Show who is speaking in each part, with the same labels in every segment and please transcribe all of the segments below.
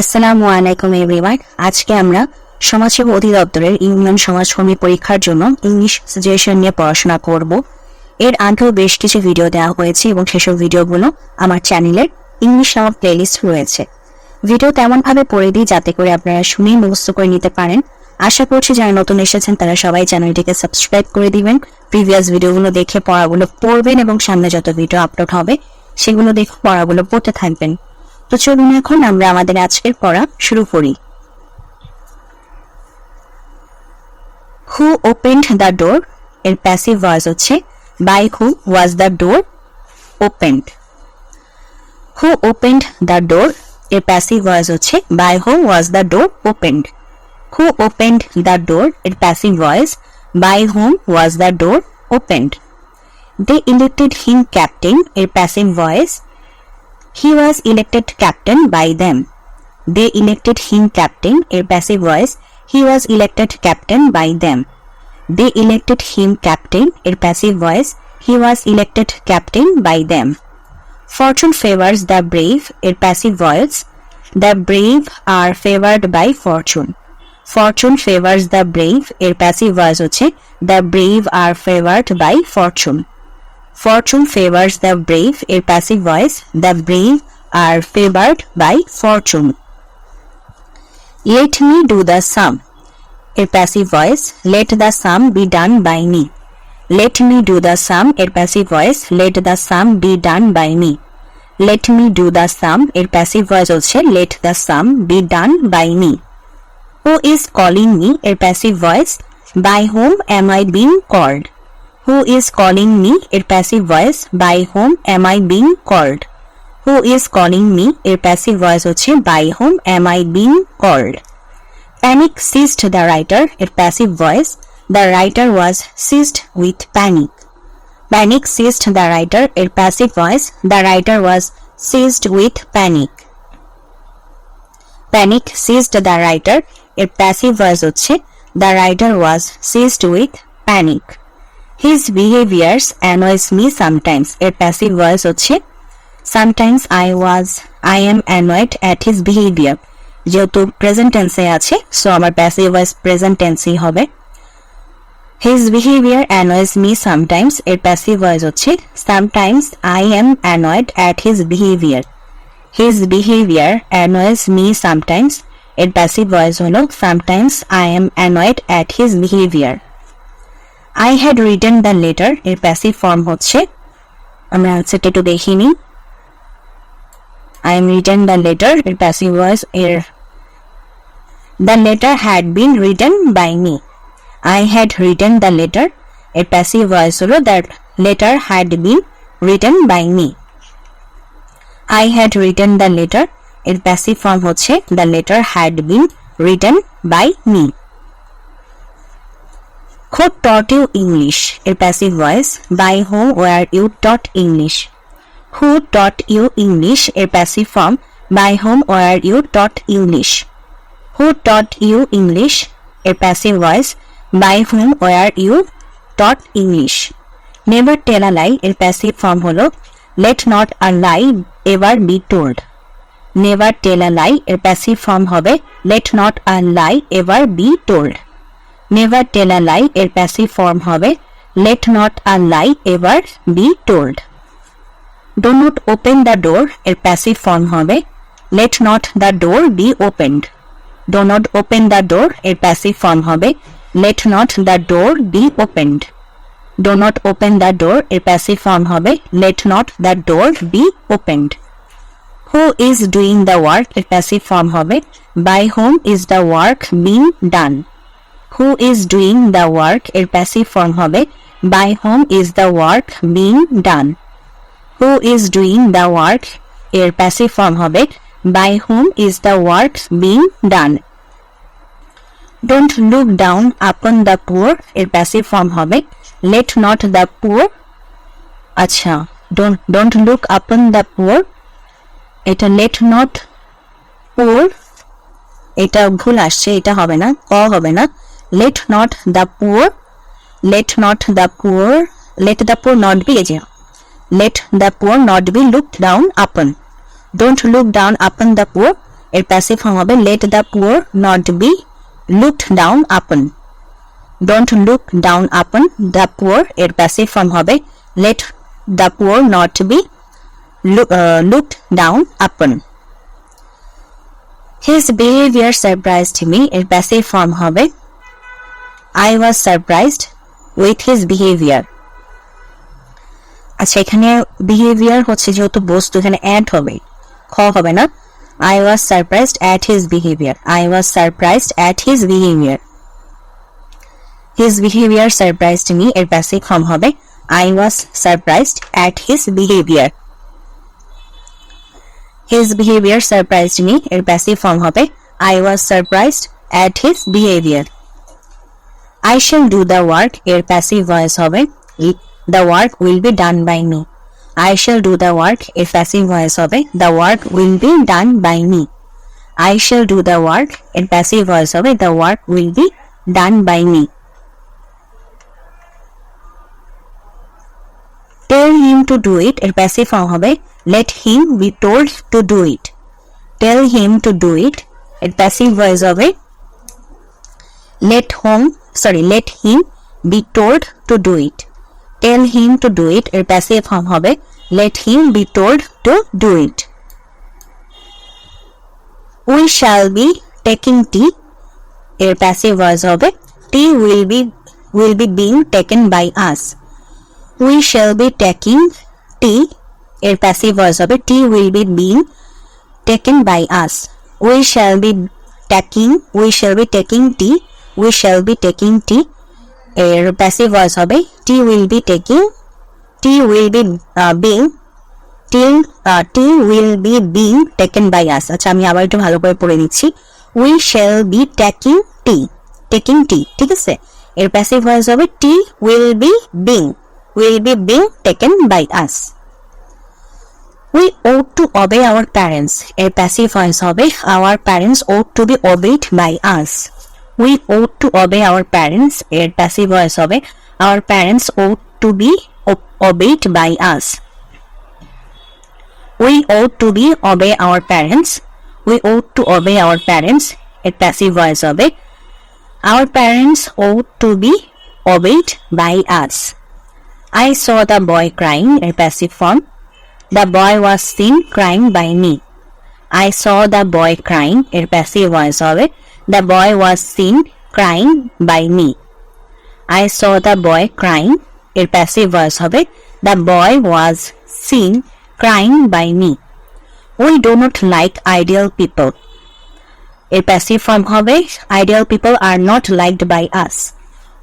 Speaker 1: আসসালামু আলাইকুম এভরিওয়ান আজকে আমরা সমাজসেবা অধিদপ্তরের ইউনিয়ন সমাজকর্মী পরীক্ষার জন্য ইংলিশ নিয়ে পড়াশোনা করব। এর আগেও বেশ কিছু ভিডিও দেওয়া হয়েছে এবং সেসব ভিডিওগুলো আমার চ্যানেলের ইংলিশ নামক প্লেলিস্ট রয়েছে। ভিডিও তেমনভাবে পড়ে দিই যাতে করে আপনারা শুনেই মুখস্থ করে নিতে পারেন। আশা করছি যারা নতুন এসেছেন, তারা সবাই চ্যানেলটিকে সাবস্ক্রাইব করে দিবেন। প্রিভিয়াস ভিডিওগুলো দেখে পড়াগুলো পড়বেন এবং সামনে যত ভিডিও আপলোড হবে, সেগুলো দেখে পড়াগুলো পড়তে থাকবেন। তো চলুন এখন আমরা আমাদের আজকের পড়া শুরু করি। হু ওপেন্ড দ্য ডোর এর প্যাসিভ ভয়েস হচ্ছে by who was the door opened who opened the door এর প্যাসিভ ভয়েস হচ্ছে by who was the door opened who opened the door এর passive voice by whom was the door opened they elected him captain এর passive voice He was elected captain by them. They elected him captain, a passive voice. He was elected captain by them. They elected him captain, a passive voice. He was elected captain by them. Fortune favors the brave, a passive voice. The brave are favored by fortune. Fortune favors the brave, a passive voice হচ্ছে The brave are favored by fortune. Fortune favors the brave, a passive voice. The brave are favored by fortune. Let me do the sum. A passive voice. Let the sum be done by me. Let me do the sum. A passive voice. Let the sum be done by me. Let me do the sum. A passive voice হচ্ছে let the sum be done by me. Who is calling me? A passive voice. By whom am I being called? Who is calling me? A passive voice. By whom am I being called? Who is calling me? A passive voice হচ্ছে by whom am I being called? Panic seized the writer. A passive voice. The writer was seized with panic. Panic seized the writer. A passive voice. The writer was seized with panic. Panic seized the writer. A passive voice হচ্ছে the writer was seized with panic. His behaviors annoys me sometimes. এর passive voice হচ্ছে, sometimes I was, I am annoyed at his behavior. যেহেতু present টেন্সে আছে so আমার passive voice present হবে। His behaviour annoys me sometimes এর passive voice হচ্ছে sometimes I am annoyed at his behaviour his behaviour annoys me sometimes এর passive voice হলো sometimes I am annoyed at his behaviour I had return the letter এর passive form হচ্ছে আমরা সেটা একটু দেখিনি I am written the letter এর passive voice এর The letter had been written by me. I had written the letter এর passive voice হলো that letter had been written by me. I had written the letter এর passive form হচ্ছে the letter had been written by me. Who taught you English? এর voice by whom were you taught English? Who taught you English? A passive form. By whom were you taught English? Who taught you English? A passive voice. By whom were you taught English? Never tell a lie. A passive form হলো not a lie ever be told. Never tell a lie. A passive form হবে Let not a lie ever be told. Never tell a lie. A passive form হবে Let not a lie ever be told. Do not open the door এর passive form হবে let not the door be opened do not open the door এর passive form হবে let not the door be opened do not open the door এর passive form হবে let not the door be opened who is doing the work এর passive form হবে by whom is the work being done who is doing the work এর passive form হবে by whom is the work being done who is doing the work এর passive form হবে by whom is the work being done don't look down upon the poor এর passive form হবে let not the poor আচ্ছা don't look upon the poor এটা let not poor এটা ভুল আসছে, এটা হবে না, ক হবে না। Let not the poor, let not the poor, let the poor not be এই যে let the poor not be looked down upon. Don't look down upon the poor. এর প্যাসিভ ফর্ম হবে let the poor not be looked down upon don't look down upon the poor এর passive form হবে let the poor not be looked down upon his behaviour surprised me এর passive form হবে I was surprised with his behaviour আচ্ছা এখানে behaviour হচ্ছে যেহেতু বস্তু এখানে অ্যাড হবে, খ হবে না। I was surprised at his behaviour I was surprised at his behaviour his behaviour surprised me এর প্যাসিভ ফর্ম হবে। I was surprised at his behaviour his behaviour surprised me এর প্যাসিভ ফর্ম হবে। I was surprised at his behaviour I shall do the work এর passive voice হবে the work will be done by me I shall do the work এর passive voice হবে the work will be done by me I shall do the work এর passive voice হবে the work will be done by me tell him to do it এর passive form হবে let him be told to do it tell him to do it এর passive voice হবে let home sorry let him be told to do it tell him to do it এর passive form হবে let him be told to do it we shall be taking tea এর passive voice হবে tea will be will be being taken by us we shall be taking tea এর passive voice হবে tea will be being taken by us we shall be taking we shall be taking tea we shall be taking tea এর passive voice হবে be taking tea will be uh, being tea uh, tea will be being taken by us আচ্ছা আমি আবার একটু ভালো করে পড়ে দিচ্ছি we shall be taking tea taking tea ঠিক আছে এর প্যাসিভ ভয়েস হবে tea will be being will be being taken by us we ought to obey our parents এর প্যাসিভ ভয়েস হবে our parents ought to be obeyed by us we ought to obey our parents এর passive voice হবে our parents ought to be obeyed by us we ought to be obey our parents we ought to obey our parents এর passive voice হবে our parents ought to be obeyed by us I saw the boy crying এর passive form the boy was seen crying by me I saw the boy crying এর passive voice হবে The boy was seen crying by me. I saw the boy crying. এর passive voice হবে The boy was seen crying by me. We do not like ideal people. এর passive form হবে Ideal people are not liked by us.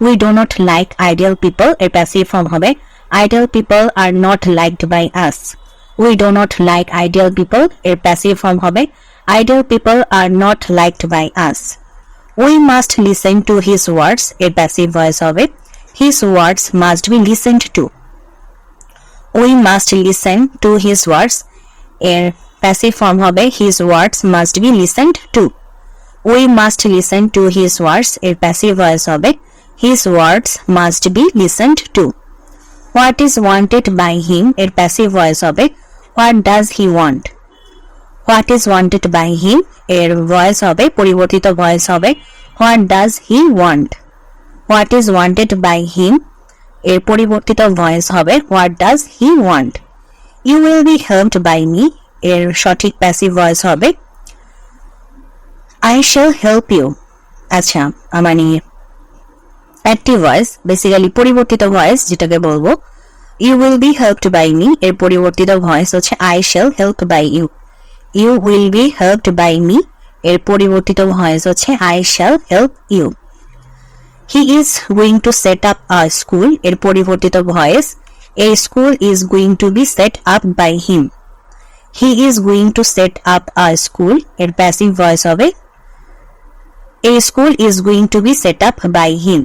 Speaker 1: We do not like ideal people. এর passive form হবে Ideal people are not liked by us. We do not like ideal people. এর passive form হবে Ideal people are not liked by us. We must listen to his words. এর passive voice হবে His words must be listened to. We must listen to his words. এর passive form হবে His words must be listened to. We must listen to his words. এর passive voice হবে His words must be listened to. What is wanted by him? এর passive voice হবে What does he want? What is wanted by him এর voice হবে পরিবর্তিত voice হবে what does he want what is wanted by him এর পরিবর্তিত voice হবে what does he want you will be helped by me এর সঠিক passive voice হবে আই শ্যাল হেল্প ইউ আচ্ছা মানে অ্যাক্টিভ ভয়েস বেসিক্যালি পরিবর্তিত ভয়েস যেটাকে বলব you will be helped by me এর পরিবর্তিত ভয়েস হচ্ছে I shall help by you you will be helped by me এর পরিবর্তিত ভয়েস হচ্ছে I shall help you he is going to set up a স্কুলের পরিবর্তিত voice a school is going to be set up by him he is going to set up a স্কুলের passive voice হবে a school is going to be set up by him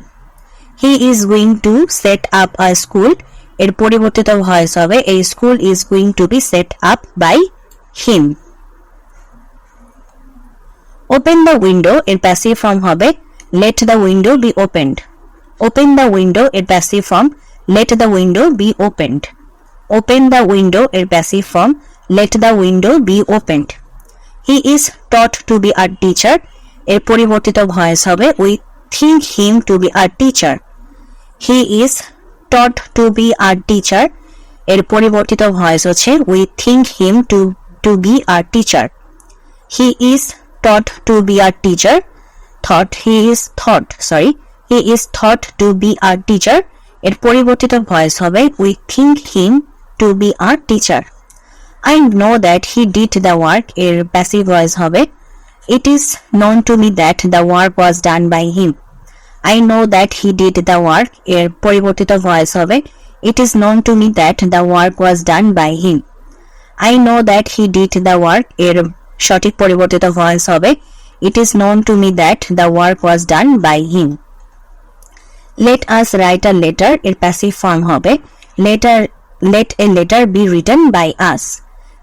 Speaker 1: he is going to set up a স্কুলের পরিবর্তিত voice হবে a school is going to be set up by him open the window এর passive form হবে let the window be opened open the window এর passive form let the window be opened open the window এর passive form let the window be opened he is taught to be a teacher এর পরিবর্তিত voice হবে we think him to be a teacher he is taught to be a teacher এর পরিবর্তিত voice হচ্ছে we think him to to be our teacher he is taught to be our teacher thought he is thought sorry he is thought to be our teacher এর পরিবর্তিত voice হবে we think him to be our teacher I know that he did the work এর passive voice হবে. It is known to me that the work was done by him I know that he did the work এর পরিবর্তিত voice হবে. It is known to me that the work was done by him I know that he did the work এর সঠিক পরিবর্তিত voice হবে। It is known to me that the work was done by him let us write a letter এর passive form হবে। Letter let a letter be written by us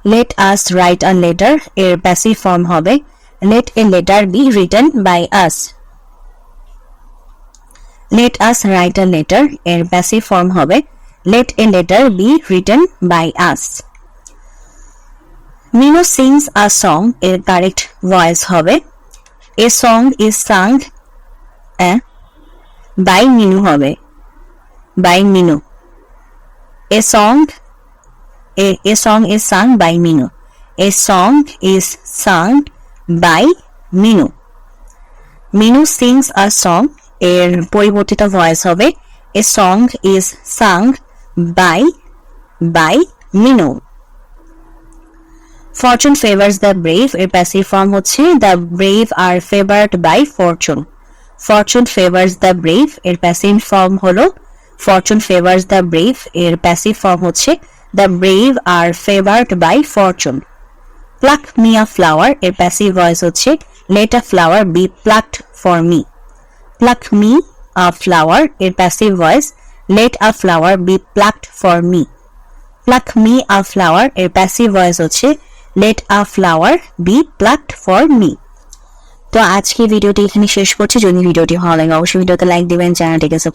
Speaker 1: let us write a letter এর passive form হবে। Let a letter be written by us let us write a letter এর passive form হবে। Let a letter be written by us Minu sings a song এর correct voice হবে। A song is sung by Minu হবে। By Minu. A song a song is sung by Minu. A song is sung by Minu. Minu sings a song এর পরিবর্তিত voice হবে। A song is sung by by Minu. Fortune favours the brave এর passive form হচ্ছে the brave are favoured by fortune fortune favours the brave এর passive form হলো fortune favours the brave এর passive form হচ্ছে the brave are favoured by fortune pluck me a flower এর passive voice হচ্ছে let a flower be plucked for me pluck me a flower এর passive voice let a flower be plucked for me pluck me a flower এর passive voice হচ্ছে let a flower be plucked for me তো আজকে ভিডিওটি এখানে শেষ করছি। যদি ভিডিওটি ভালো লাগে, অবশ্যই ভিডিওতে লাইক দিবেন চ্যানেলটিকে